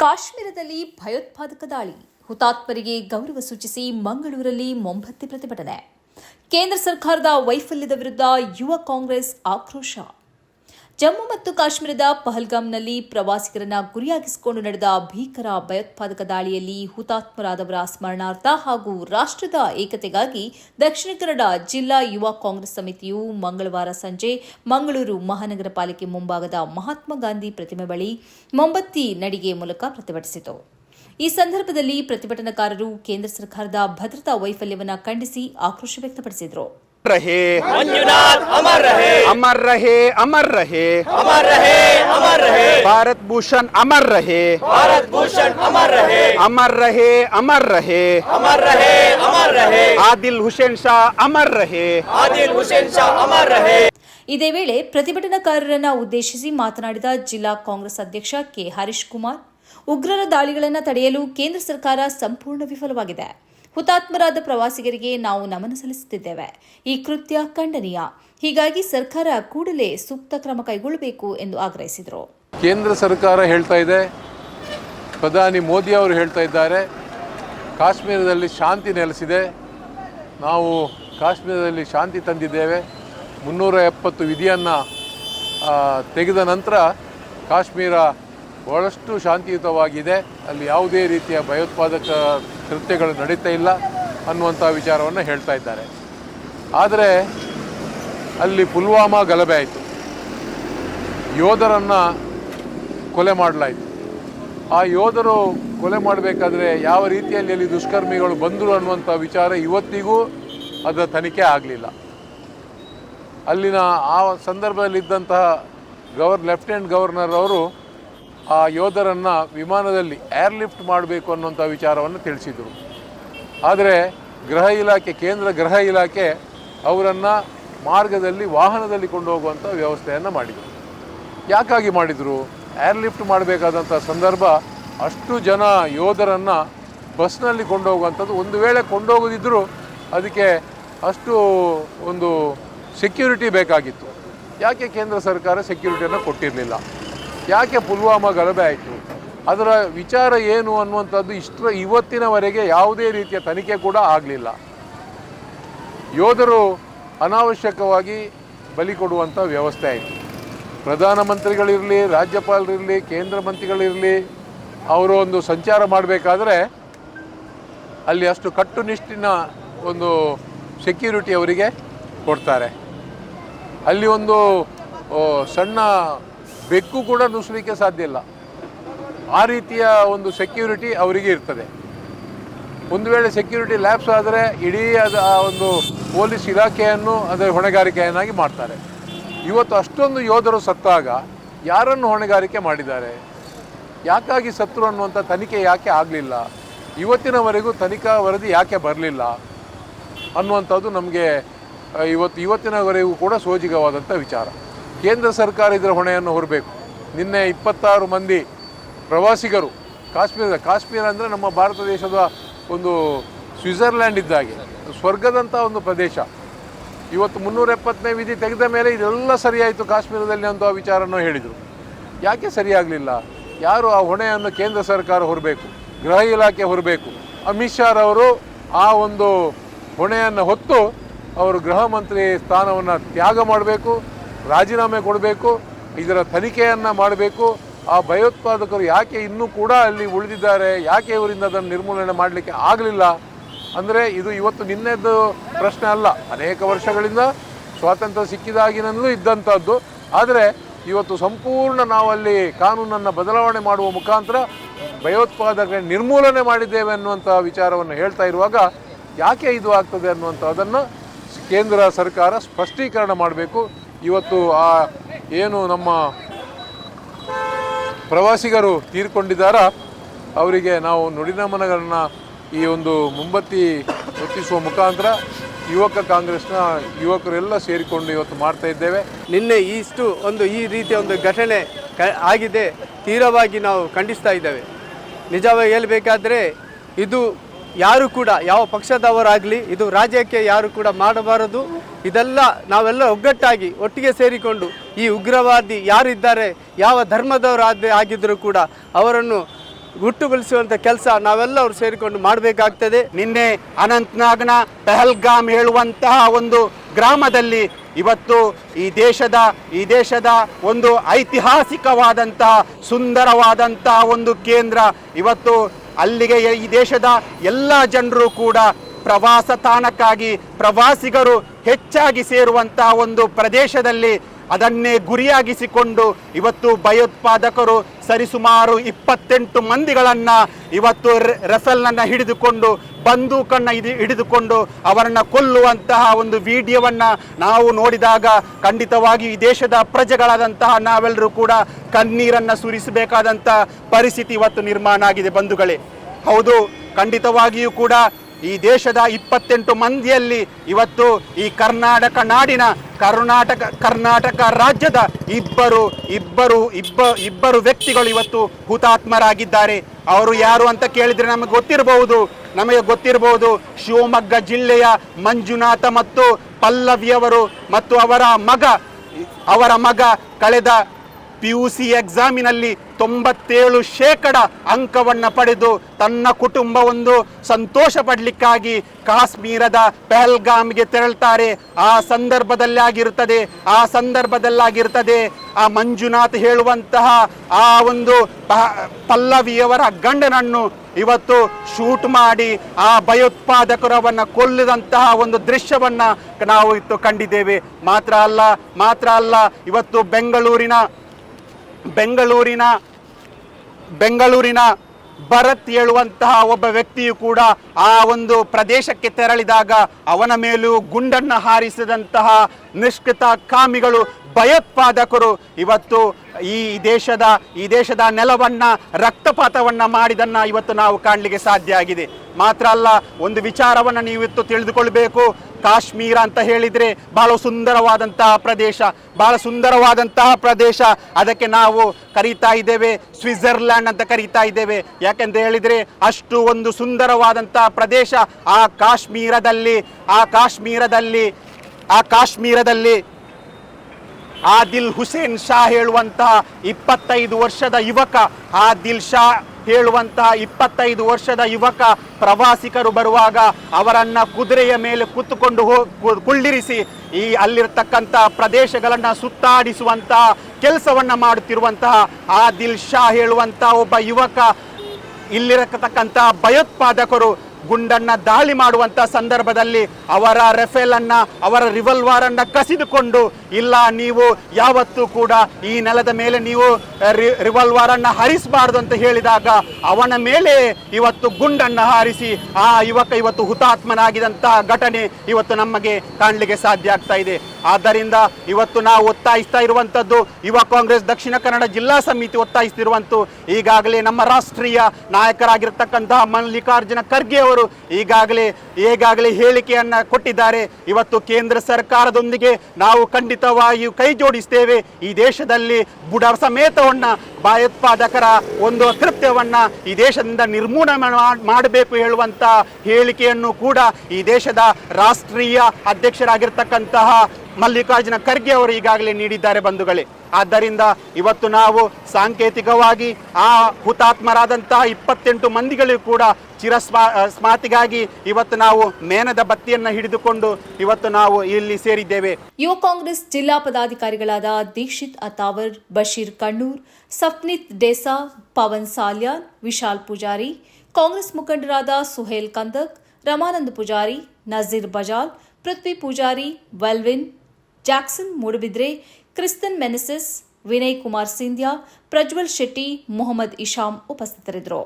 ಕಾಶ್ಮೀರದಲ್ಲಿ ಭಯೋತ್ಪಾದಕ ದಾಳಿ. ಹುತಾತ್ಮರಿಗೆ ಗೌರವ ಸೂಚಿಸಿ ಮಂಗಳೂರಲ್ಲಿ ಮೊಂಬತ್ತಿ ಪ್ರತಿಭಟನೆ. ಕೇಂದ್ರ ಸರ್ಕಾರದ ವೈಫಲ್ಯದ ವಿರುದ್ಧ ಯುವ ಕಾಂಗ್ರೆಸ್ ಆಕ್ರೋಶ. ಜಮ್ಮು ಮತ್ತು ಕಾಶ್ಮೀರದ ಪಹಲ್ಗಾಮ್ನಲ್ಲಿ ಪ್ರವಾಸಿಗರನ್ನು ಗುರಿಯಾಗಿಸಿಕೊಂಡು ನಡೆದ ಭೀಕರ ಭಯೋತ್ಪಾದಕ ದಾಳಿಯಲ್ಲಿ ಹುತಾತ್ಮರಾದವರ ಸ್ಮರಣಾರ್ಥ ಹಾಗೂ ರಾಷ್ಟ್ರದ ಏಕತೆಗಾಗಿ ದಕ್ಷಿಣ ಕನ್ನಡ ಜಿಲ್ಲಾ ಯುವ ಕಾಂಗ್ರೆಸ್ ಸಮಿತಿಯು ಮಂಗಳವಾರ ಸಂಜೆ ಮಂಗಳೂರು ಮಹಾನಗರ ಪಾಲಿಕೆ ಮುಂಭಾಗದ ಮಹಾತ್ಮ ಗಾಂಧಿ ಪ್ರತಿಮೆ ಬಳಿ ಮೊಂಬತ್ತಿ ನಡಿಗೆ ಮೂಲಕ ಪ್ರತಿಭಟಿಸಿತು. ಈ ಸಂದರ್ಭದಲ್ಲಿ ಪ್ರತಿಭಟನಾಕಾರರು ಕೇಂದ್ರ ಸರ್ಕಾರದ ಭದ್ರತಾ ವೈಫಲ್ಯವನ್ನು ಖಂಡಿಸಿ ಆಕ್ರೋಶ ವ್ಯಕ್ತಪಡಿಸಿದರು. रहे मंजुनाथ अमर रहे अमर रहे अमर रहे अमर रहे अमर रहे भारत भूषण अमर रहे भारत भूषण अमर रहे अमर रहे अमर रहे अमर रहे अमर रहे आदिल हुसैन शाह अमर रहे आदिल हुसैन शाह अमर रहे ಇದೇ ವೇಳೆ ಪ್ರತಿಭಟನಾಕಾರರನ್ನ ಉದ್ದೇಶಿಸಿ ಮಾತನಾಡಿದ ಜಿಲ್ಲಾ ಕಾಂಗ್ರೆಸ್ ಅಧ್ಯಕ್ಷ ಕೆ ಹರೀಶ್ ಕುಮಾರ್ ಉಗ್ರರ ದಾಳಿಗಳನ್ನು ತಡೆಯಲು ಕೇಂದ್ರ ಸರ್ಕಾರ ಸಂಪೂರ್ಣ ವಿಫಲವಾಗಿದೆ ಹುತಾತ್ಮರಾದ ಪ್ರವಾಸಿಗರಿಗೆ ನಾವು ನಮನ ಸಲ್ಲಿಸುತ್ತಿದ್ದೇವೆ. ಈ ಕೃತ್ಯ ಖಂಡನೀಯ. ಹೀಗಾಗಿ ಸರ್ಕಾರ ಕೂಡಲೇ ಸೂಕ್ತ ಕ್ರಮ ಕೈಗೊಳ್ಳಬೇಕು ಎಂದು ಆಗ್ರಹಿಸಿದರು. ಕೇಂದ್ರ ಸರ್ಕಾರ ಹೇಳ್ತಾ ಇದೆ. ಪ್ರಧಾನಿ ಮೋದಿ ಅವರು ಹೇಳ್ತಾ ಇದ್ದಾರೆ. ಕಾಶ್ಮೀರದಲ್ಲಿ ಶಾಂತಿ ನೆಲೆಸಿದೆ. ನಾವು ಕಾಶ್ಮೀರದಲ್ಲಿ ಶಾಂತಿ ತಂದಿದ್ದೇವೆ. ಮುನ್ನೂರ ಎಪ್ಪತ್ತು ವಿಧಿಯನ್ನು ತೆಗೆದ ನಂತರ ಕಾಶ್ಮೀರ ಬಹಳಷ್ಟು ಶಾಂತಿಯುತವಾಗಿದೆ. ಅಲ್ಲಿ ಯಾವುದೇ ರೀತಿಯ ಭಯೋತ್ಪಾದಕ ಕೃತ್ಯಗಳು ನಡೀತಾ ಇಲ್ಲ ಅನ್ನುವಂಥ ವಿಚಾರವನ್ನು ಹೇಳ್ತಾ ಇದ್ದಾರೆ. ಆದರೆ ಅಲ್ಲಿ ಪುಲ್ವಾಮಾ ಗಲಭೆ ಆಯಿತು. ಯೋಧರನ್ನು ಕೊಲೆ ಮಾಡಲಾಯಿತು. ಆ ಯೋಧರು ಕೊಲೆ ಮಾಡಬೇಕಾದ್ರೆ ಯಾವ ರೀತಿಯಲ್ಲಿ ಅಲ್ಲಿ ದುಷ್ಕರ್ಮಿಗಳು ಬಂದರು ಅನ್ನುವಂಥ ವಿಚಾರ ಇವತ್ತಿಗೂ ಅದರ ತನಿಖೆ ಆಗಲಿಲ್ಲ. ಅಲ್ಲಿನ ಆ ಸಂದರ್ಭದಲ್ಲಿದ್ದಂತಹ ಗವರ್, ಲೆಫ್ಟಿನೆಂಟ್ ಗವರ್ನರ್ ಅವರು ಆ ಯೋಧರನ್ನು ವಿಮಾನದಲ್ಲಿ ಏರ್ಲಿಫ್ಟ್ ಮಾಡಬೇಕು ಅನ್ನುವಂಥ ವಿಚಾರವನ್ನು ತಿಳಿಸಿದರು. ಆದರೆ ಗೃಹ ಇಲಾಖೆ, ಕೇಂದ್ರ ಗೃಹ ಇಲಾಖೆ ಅವರನ್ನು ಮಾರ್ಗದಲ್ಲಿ, ವಾಹನದಲ್ಲಿ ಕೊಂಡು ಹೋಗುವಂಥ ವ್ಯವಸ್ಥೆಯನ್ನು ಮಾಡಿದರು. ಯಾಕಾಗಿ ಮಾಡಿದರು? ಏರ್ಲಿಫ್ಟ್ ಮಾಡಬೇಕಾದಂಥ ಸಂದರ್ಭ ಅಷ್ಟು ಜನ ಯೋಧರನ್ನು ಬಸ್ನಲ್ಲಿ ಕೊಂಡೋಗುವಂಥದ್ದು. ಒಂದು ವೇಳೆ ಕೊಂಡೋಗೋದಿದ್ದರೂ ಅದಕ್ಕೆ ಅಷ್ಟು ಒಂದು ಸೆಕ್ಯೂರಿಟಿ ಬೇಕಾಗಿತ್ತು. ಯಾಕೆ ಕೇಂದ್ರ ಸರ್ಕಾರ ಸೆಕ್ಯೂರಿಟಿಯನ್ನು ಕೊಟ್ಟಿರಲಿಲ್ಲ? ಯಾಕೆ ಪುಲ್ವಾಮಾ ಗಲಭೆ ಆಯಿತು? ಅದರ ವಿಚಾರ ಏನು ಅನ್ನುವಂಥದ್ದು ಇಷ್ಟರ ಇವತ್ತಿನವರೆಗೆ ಯಾವುದೇ ರೀತಿಯ ತನಿಖೆ ಕೂಡ ಆಗಲಿಲ್ಲ. ಯೋಧರು ಅನಾವಶ್ಯಕವಾಗಿ ಬಲಿ ಕೊಡುವಂಥ ವ್ಯವಸ್ಥೆ ಆಯಿತು. ಪ್ರಧಾನಮಂತ್ರಿಗಳಿರಲಿ, ರಾಜ್ಯಪಾಲರಿರಲಿ, ಕೇಂದ್ರ ಮಂತ್ರಿಗಳಿರಲಿ, ಅವರು ಒಂದು ಸಂಚಾರ ಮಾಡಬೇಕಾದ್ರೆ ಅಲ್ಲಿ ಅಷ್ಟು ಕಟ್ಟುನಿಷ್ಟಿನ ಒಂದು ಸೆಕ್ಯೂರಿಟಿ ಅವರಿಗೆ ಕೊಡ್ತಾರೆ. ಅಲ್ಲಿ ಒಂದು ಸಣ್ಣ ಬೆಕ್ಕು ಕೂಡ ನುಸುಲಿಕ್ಕೆ ಸಾಧ್ಯ ಇಲ್ಲ. ಆ ರೀತಿಯ ಒಂದು ಸೆಕ್ಯೂರಿಟಿ ಅವರಿಗೆ ಇರ್ತದೆ. ಒಂದು ವೇಳೆ ಸೆಕ್ಯೂರಿಟಿ ಲ್ಯಾಬ್ಸ್ ಆದರೆ ಇಡೀ ಅದು ಆ ಒಂದು ಪೊಲೀಸ್ ಇಲಾಖೆಯನ್ನು ಅದರ ಹೊಣೆಗಾರಿಕೆಯನ್ನಾಗಿ ಮಾಡ್ತಾರೆ. ಇವತ್ತು ಅಷ್ಟೊಂದು ಯೋಧರು ಸತ್ತಾಗ ಯಾರನ್ನು ಹೊಣೆಗಾರಿಕೆ ಮಾಡಿದ್ದಾರೆ? ಯಾಕಾಗಿ ಸತ್ರು ಅನ್ನುವಂಥ ತನಿಖೆ ಯಾಕೆ ಆಗಲಿಲ್ಲ? ಇವತ್ತಿನವರೆಗೂ ತನಿಖಾ ವರದಿ ಯಾಕೆ ಬರಲಿಲ್ಲ? ಅನ್ನುವಂಥದ್ದು ನಮಗೆ ಇವತ್ತು, ಇವತ್ತಿನವರೆಗೂ ಕೂಡ ಸೋಜಿಗವಾದಂಥ ವಿಚಾರ. ಕೇಂದ್ರ ಸರ್ಕಾರ ಇದರ ಹೊಣೆಯನ್ನು ಹೊರಬೇಕು. ನಿನ್ನೆ ಇಪ್ಪತ್ತಾರು ಮಂದಿ ಪ್ರವಾಸಿಗರು ಕಾಶ್ಮೀರದ, ಕಾಶ್ಮೀರ ಅಂದರೆ ನಮ್ಮ ಭಾರತ ದೇಶದ ಒಂದು ಸ್ವಿಟ್ಜರ್ಲ್ಯಾಂಡ್ ಇದ್ದಾಗೆ ಸ್ವರ್ಗದಂಥ ಒಂದು ಪ್ರದೇಶ. ಇವತ್ತು ಮುನ್ನೂರ ಎಪ್ಪತ್ತನೇ ವಿಧಿ ತೆಗೆದ ಮೇಲೆ ಇದೆಲ್ಲ ಸರಿಯಾಯಿತು ಕಾಶ್ಮೀರದಲ್ಲಿ ಅಂತ ವಿಚಾರನೂ ಹೇಳಿದರು. ಯಾಕೆ ಸರಿಯಾಗಲಿಲ್ಲ? ಯಾರು ಆ ಹೊಣೆಯನ್ನು ಕೇಂದ್ರ ಸರ್ಕಾರ ಹೊರಬೇಕು? ಗೃಹ ಇಲಾಖೆ ಹೊರಬೇಕು? ಅಮಿತ್ ಶಾರವರು ಆ ಒಂದು ಹೊಣೆಯನ್ನು ಹೊತ್ತು ಅವರು ಗೃಹ ಮಂತ್ರಿ ಸ್ಥಾನವನ್ನು ತ್ಯಾಗ ಮಾಡಬೇಕು. ರಾಜೀನಾಮೆ ಕೊಡಬೇಕು, ಇದರ ತನಿಖೆಯನ್ನು ಮಾಡಬೇಕು. ಆ ಭಯೋತ್ಪಾದಕರು ಯಾಕೆ ಇನ್ನೂ ಕೂಡ ಅಲ್ಲಿ ಉಳಿದಿದ್ದಾರೆ, ಯಾಕೆ ಇವರಿಂದ ಅದನ್ನು ನಿರ್ಮೂಲನೆ ಮಾಡಲಿಕ್ಕೆ ಆಗಲಿಲ್ಲ? ಅಂದರೆ ಇದು ಇವತ್ತು ನಿನ್ನೆದ್ದು ಪ್ರಶ್ನೆ ಅಲ್ಲ. ಅನೇಕ ವರ್ಷಗಳಿಂದ ಸ್ವಾತಂತ್ರ್ಯ ಸಿಕ್ಕಿದಾಗಿನಲ್ಲೂ ಇದ್ದಂಥದ್ದು ಆದರೆ ಇವತ್ತು ಸಂಪೂರ್ಣ ನಾವಲ್ಲಿ ಕಾನೂನನ್ನು ಬದಲಾವಣೆ ಮಾಡುವ ಮುಖಾಂತರ ಭಯೋತ್ಪಾದಕ ನಿರ್ಮೂಲನೆ ಮಾಡಿದ್ದೇವೆ ಅನ್ನುವಂಥ ವಿಚಾರವನ್ನು ಹೇಳ್ತಾ ಇರುವಾಗ ಯಾಕೆ ಇದು ಆಗ್ತದೆ ಅನ್ನುವಂಥದ್ದನ್ನು ಕೇಂದ್ರ ಸರ್ಕಾರ ಸ್ಪಷ್ಟೀಕರಣ ಮಾಡಬೇಕು. ಇವತ್ತು ಆ ಏನು ನಮ್ಮ ಪ್ರವಾಸಿಗರು ತೀರ್ಕೊಂಡಿದ್ದಾರ, ಅವರಿಗೆ ನಾವು ನುಡಿನಮನಗಳನ್ನು ಈ ಒಂದು ಮುಂಬತ್ತಿ ಹೊತ್ತಿಸುವ ಮುಖಾಂತರ ಯುವಕ ಕಾಂಗ್ರೆಸ್ನ ಯುವಕರೆಲ್ಲ ಸೇರಿಕೊಂಡು ಇವತ್ತು ಮಾಡ್ತಾ ಇದ್ದೇವೆ. ನಿನ್ನೆ ಇಷ್ಟು ಒಂದು ಈ ರೀತಿಯ ಒಂದು ಘಟನೆ ಆಗಿದೆ, ತೀರವಾಗಿ ನಾವು ಖಂಡಿಸ್ತಾ ಇದ್ದೇವೆ. ನಿಜವಾಗಿ ಹೇಳಬೇಕಾದ್ರೆ ಇದು ಯಾರು ಕೂಡ, ಯಾವ ಪಕ್ಷದವರಾಗಲಿ, ಇದು ರಾಜ್ಯಕ್ಕೆ ಯಾರು ಕೂಡ ಮಾಡಬಾರದು. ಇದೆಲ್ಲ ನಾವೆಲ್ಲ ಒಗ್ಗಟ್ಟಾಗಿ ಒಟ್ಟಿಗೆ ಸೇರಿಕೊಂಡು ಈ ಉಗ್ರವಾದಿ ಯಾರಿದ್ದಾರೆ, ಯಾವ ಧರ್ಮದವರಾದ ಆಗಿದ್ದರೂ ಕೂಡ ಅವರನ್ನು ಗುಟ್ಟುಗೊಳಿಸುವಂಥ ಕೆಲಸ ನಾವೆಲ್ಲರೂ ಸೇರಿಕೊಂಡು ಮಾಡಬೇಕಾಗ್ತದೆ. ನಿನ್ನೆ ಅನಂತ್ನಾಗ್ನ ಪೆಹಲ್ಗಾಮ್ ಹೇಳುವಂತಹ ಒಂದು ಗ್ರಾಮದಲ್ಲಿ ಇವತ್ತು ಈ ದೇಶದ ಈ ದೇಶದ ಒಂದು ಐತಿಹಾಸಿಕವಾದಂತಹ, ಸುಂದರವಾದಂತಹ ಒಂದು ಕೇಂದ್ರ ಇವತ್ತು ಅಲ್ಲಿಗೆ ಈ ದೇಶದ ಎಲ್ಲ ಜನರು ಕೂಡ ಪ್ರವಾಸ ತಾಣಕ್ಕಾಗಿ ಪ್ರವಾಸಿಗರು ಹೆಚ್ಚಾಗಿ ಸೇರುವಂತಹ ಒಂದು ಪ್ರದೇಶದಲ್ಲಿ ಅದನ್ನೇ ಗುರಿಯಾಗಿಸಿಕೊಂಡು ಇವತ್ತು ಭಯೋತ್ಪಾದಕರು ಸರಿಸುಮಾರು ಇಪ್ಪತ್ತೆಂಟು ಮಂದಿಗಳನ್ನು ಇವತ್ತು ರಸಲ್ನನ್ನ ಹಿಡಿದುಕೊಂಡು, ಬಂದೂಕನ್ನು ಇದು, ಹಿಡಿದುಕೊಂಡು ಅವರನ್ನು ಕೊಲ್ಲುವಂತಹ ಒಂದು ವಿಡಿಯೋವನ್ನು ನಾವು ನೋಡಿದಾಗ ಖಂಡಿತವಾಗಿ ಈ ದೇಶದ ಪ್ರಜೆಗಳಾದಂತಹ ನಾವೆಲ್ಲರೂ ಕೂಡ ಕಣ್ಣೀರನ್ನು ಸುರಿಸಬೇಕಾದಂಥ ಪರಿಸ್ಥಿತಿ ಇವತ್ತು ನಿರ್ಮಾಣ ಆಗಿದೆ ಬಂಧುಗಳೇ. ಹೌದು, ಖಂಡಿತವಾಗಿಯೂ ಕೂಡ ಈ ದೇಶದ ಇಪ್ಪತ್ತೆಂಟು ಮಂದಿಯಲ್ಲಿ ಇವತ್ತು ಈ ಕರ್ನಾಟಕ ನಾಡಿನ ಕರ್ನಾಟಕ ಕರ್ನಾಟಕ ರಾಜ್ಯದ ಇಬ್ಬರು ಇಬ್ಬರು, ಇಬ್ಬ, ಇಬ್ಬರು ವ್ಯಕ್ತಿಗಳು ಇವತ್ತು ಹುತಾತ್ಮರಾಗಿದ್ದಾರೆ. ಅವರು ಯಾರು ಅಂತ ಕೇಳಿದ್ರೆ ನಮಗೆ ಗೊತ್ತಿರಬಹುದು. ನಮಗೆ ಗೊತ್ತಿರಬಹುದು ಶಿವಮೊಗ್ಗ ಜಿಲ್ಲೆಯ ಮಂಜುನಾಥ ಮತ್ತು ಪಲ್ಲವಿಯವರು ಮತ್ತು ಅವರ ಮಗ ಅವರ ಮಗ ಕಳೆದ ಪಿ ಯು ಸಿ ಎಕ್ಸಾಮಿನಲ್ಲಿ ತೊಂಬತ್ತೇಳು ಶೇಕಡ ಅಂಕವನ್ನು ಪಡೆದು ತನ್ನ ಕುಟುಂಬ ಒಂದು ಸಂತೋಷ ಪಡಲಿಕ್ಕಾಗಿ ಕಾಶ್ಮೀರದ ಪೆಹಲ್ಗಾಮ್ಗೆ ತೆರಳ್ತಾರೆ. ಆ ಸಂದರ್ಭದಲ್ಲಿ ಆಗಿರುತ್ತದೆ ಆ ಸಂದರ್ಭದಲ್ಲಾಗಿರ್ತದೆ ಆ ಮಂಜುನಾಥ್ ಹೇಳುವಂತಹ ಆ ಒಂದು ಪಲ್ಲವಿಯವರ ಗಂಡನನ್ನು ಇವತ್ತು ಶೂಟ್ ಮಾಡಿ ಆ ಭಯೋತ್ಪಾದಕರವನ್ನು ಕೊಲ್ಲದಂತಹ ಒಂದು ದೃಶ್ಯವನ್ನ ನಾವು ಇತ್ತು ಕಂಡಿದ್ದೇವೆ. ಮಾತ್ರ ಅಲ್ಲ ಮಾತ್ರ ಅಲ್ಲ, ಇವತ್ತು ಬೆಂಗಳೂರಿನ ಬೆಂಗಳೂರಿನ ಬೆಂಗಳೂರಿನ ಭರತ್ ಹೇಳುವಂತಹ ಒಬ್ಬ ವ್ಯಕ್ತಿಯು ಕೂಡ ಆ ಒಂದು ಪ್ರದೇಶಕ್ಕೆ ತೆರಳಿದಾಗ ಅವನ ಮೇಲೂ ಗುಂಡನ್ನು ಹಾರಿಸಿದಂತಹ ನಿಷ್ಕೃತ ಕಾಮಿಗಳು ಭಯೋತ್ಪಾದಕರು ಇವತ್ತು ಈ ದೇಶದ ಈ ದೇಶದ ನೆಲವನ್ನ, ರಕ್ತಪಾತವನ್ನ ಮಾಡಿದನ್ನ ಇವತ್ತು ನಾವು ಕಾಣಲಿಕ್ಕೆ ಸಾಧ್ಯ ಆಗಿದೆ. ಮಾತ್ರ ಅಲ್ಲ, ಒಂದು ವಿಚಾರವನ್ನು ನೀವು ಇವತ್ತು ತಿಳಿದುಕೊಳ್ಬೇಕು. ಕಾಶ್ಮೀರ ಅಂತ ಹೇಳಿದರೆ ಬಹಳ ಸುಂದರವಾದಂತಹ ಪ್ರದೇಶ, ಬಹಳ ಸುಂದರವಾದಂತಹ ಪ್ರದೇಶ. ಅದಕ್ಕೆ ನಾವು ಕರೀತಾ ಇದ್ದೇವೆ, ಸ್ವಿಟ್ಜರ್ಲ್ಯಾಂಡ್ ಅಂತ ಕರೀತಾ ಇದ್ದೇವೆ. ಯಾಕೆಂತ ಹೇಳಿದರೆ ಅಷ್ಟು ಒಂದು ಸುಂದರವಾದಂತಹ ಪ್ರದೇಶ ಆ ಕಾಶ್ಮೀರದಲ್ಲಿ ಆ ಕಾಶ್ಮೀರದಲ್ಲಿ ಆ ಕಾಶ್ಮೀರದಲ್ಲಿ ಆದಿಲ್ ಹುಸೇನ್ ಶಾ ಹೇಳುವಂತಹ ಇಪ್ಪತ್ತೈದು ವರ್ಷದ ಯುವಕ. ಆದಿಲ್ ಶಾ ಹೇಳುವಂತಹ ಇಪ್ಪತ್ತೈದು ವರ್ಷದ ಯುವಕ. ಪ್ರವಾಸಿಗರು ಬರುವಾಗ ಅವರನ್ನ ಕುದುರೆಯ ಮೇಲೆ ಕೂತುಕೊಂಡು ಹೋ ಕು- ಕುಳ್ಳಿರಿಸಿ ಈ ಅಲ್ಲಿರ್ತಕ್ಕಂಥ ಪ್ರದೇಶಗಳನ್ನ ಸುತ್ತಾಡಿಸುವಂತಹ ಕೆಲಸವನ್ನ ಮಾಡುತ್ತಿರುವಂತಹ ಆದಿಲ್ ಶಾ ಹೇಳುವಂತಹ ಒಬ್ಬ ಯುವಕ. ಇಲ್ಲಿರತಕ್ಕಂತಹ ಭಯೋತ್ಪಾದಕರು ಗುಂಡನ್ನ ದಾಳಿ ಮಾಡುವಂತ ಸಂದರ್ಭದಲ್ಲಿ ಅವರ ರೆಫೇಲ್ ಅನ್ನ ಅವರ ರಿವಲ್ವಾರ್ ಅನ್ನ ಕಸಿದುಕೊಂಡು, ಇಲ್ಲ, ನೀವು ಯಾವತ್ತೂ ಕೂಡ ಈ ನೆಲದ ಮೇಲೆ ನೀವು ರಿವಲ್ವಾರ್ ಅನ್ನ ಹರಿಸಬಾರದು ಅಂತ ಹೇಳಿದಾಗ ಅವನ ಮೇಲೆ ಇವತ್ತು ಗುಂಡನ್ನ ಹಾರಿಸಿ, ಆ ಯುವಕ ಇವತ್ತು ಹುತಾತ್ಮನಾಗಿದಂತಹ ಘಟನೆ ಇವತ್ತು ನಮಗೆ ಕಾಣಲಿಕ್ಕೆ ಸಾಧ್ಯ ಆಗ್ತಾ ಇದೆ. ಆದ್ದರಿಂದ ಇವತ್ತು ನಾವು ಒತ್ತಾಯಿಸ್ತಾ ಇರುವಂಥದ್ದು ಯುವ ಕಾಂಗ್ರೆಸ್ ದಕ್ಷಿಣ ಕನ್ನಡ ಜಿಲ್ಲಾ ಸಮಿತಿ ಒತ್ತಾಯಿಸ್ತಿರುವಂತೂ ಈಗಾಗಲೇ ನಮ್ಮ ರಾಷ್ಟ್ರೀಯ ನಾಯಕರಾಗಿರ್ತಕ್ಕಂತಹ ಮಲ್ಲಿಕಾರ್ಜುನ ಖರ್ಗೆ ಅವರು ಈಗಾಗಲೇ ಈಗಾಗಲೇ ಹೇಳಿಕೆಯನ್ನ ಕೊಟ್ಟಿದ್ದಾರೆ. ಇವತ್ತು ಕೇಂದ್ರ ಸರ್ಕಾರದೊಂದಿಗೆ ನಾವು ಖಂಡಿತವಾಗಿಯೂ ಕೈ ಜೋಡಿಸ್ತೇವೆ. ಈ ದೇಶದಲ್ಲಿ ಬುಡ ಸಮೇತವನ್ನ ಭಯೋತ್ಪಾದಕರ ಒಂದು ಕೃತ್ಯವನ್ನ ಈ ದೇಶದಿಂದ ನಿರ್ಮೂಲನೆ ಮಾಡ್- ಮಾಡಬೇಕು ಹೇಳುವಂತ ಹೇಳಿಕೆಯನ್ನು ಕೂಡ ಈ ದೇಶದ ರಾಷ್ಟ್ರೀಯ ಅಧ್ಯಕ್ಷರಾಗಿರ್ತಕ್ಕಂತಹ ಮಲ್ಲಿಕಾರ್ಜುನ ಖರ್ಗೆ ಅವರು ಈಗಾಗಲೇ ನೀಡಿದ್ದಾರೆ ಬಂಧುಗಳೇ. ಆದ್ದರಿಂದ ಇವತ್ತು ನಾವು ಸಾಂಕೇತಿಕವಾಗಿ ಆ ಹುತಾತ್ಮರಾದಂತಹ ಇಪ್ಪತ್ತೆಂಟು ಮಂದಿಗಳಿಗೂ ಕೂಡ ಚಿರಸ್ಮಾ ಸ್ಮಾತಿಗಾಗಿ ಇವತ್ತು ನಾವು ಮೇನದ ಬತ್ತಿಯನ್ನು ಹಿಡಿದುಕೊಂಡು ಇವತ್ತು ನಾವು ಇಲ್ಲಿ ಸೇರಿದ್ದೇವೆ. ಯುವ ಕಾಂಗ್ರೆಸ್ ಜಿಲ್ಲಾ ಪದಾಧಿಕಾರಿಗಳಾದ ದೀಕ್ಷಿತ್ ಅತಾವರ್, ಬಶೀರ್ ಕಣ್ಣೂರ್, ಸಫ್ನಿತ್ ಡೇಸಾ, ಪವನ್ ಸಾಲ್ಯಾನ್ ವಿಶಾಲ್ ಪೂಜಾರಿ, ಕಾಂಗ್ರೆಸ್ ಮುಖಂಡರಾದ Suhail Kandak, Ramanand Poojary, Nazir Bajal, Prithvi Poojary, Welvin Jackson Moodbidri Christan Menezes Vinay Kumar Scindia Prajwal Shetty Mohammed ಇಶಾಮ್ ಉಪಸ್ಥಿತರಿದ್ದರು.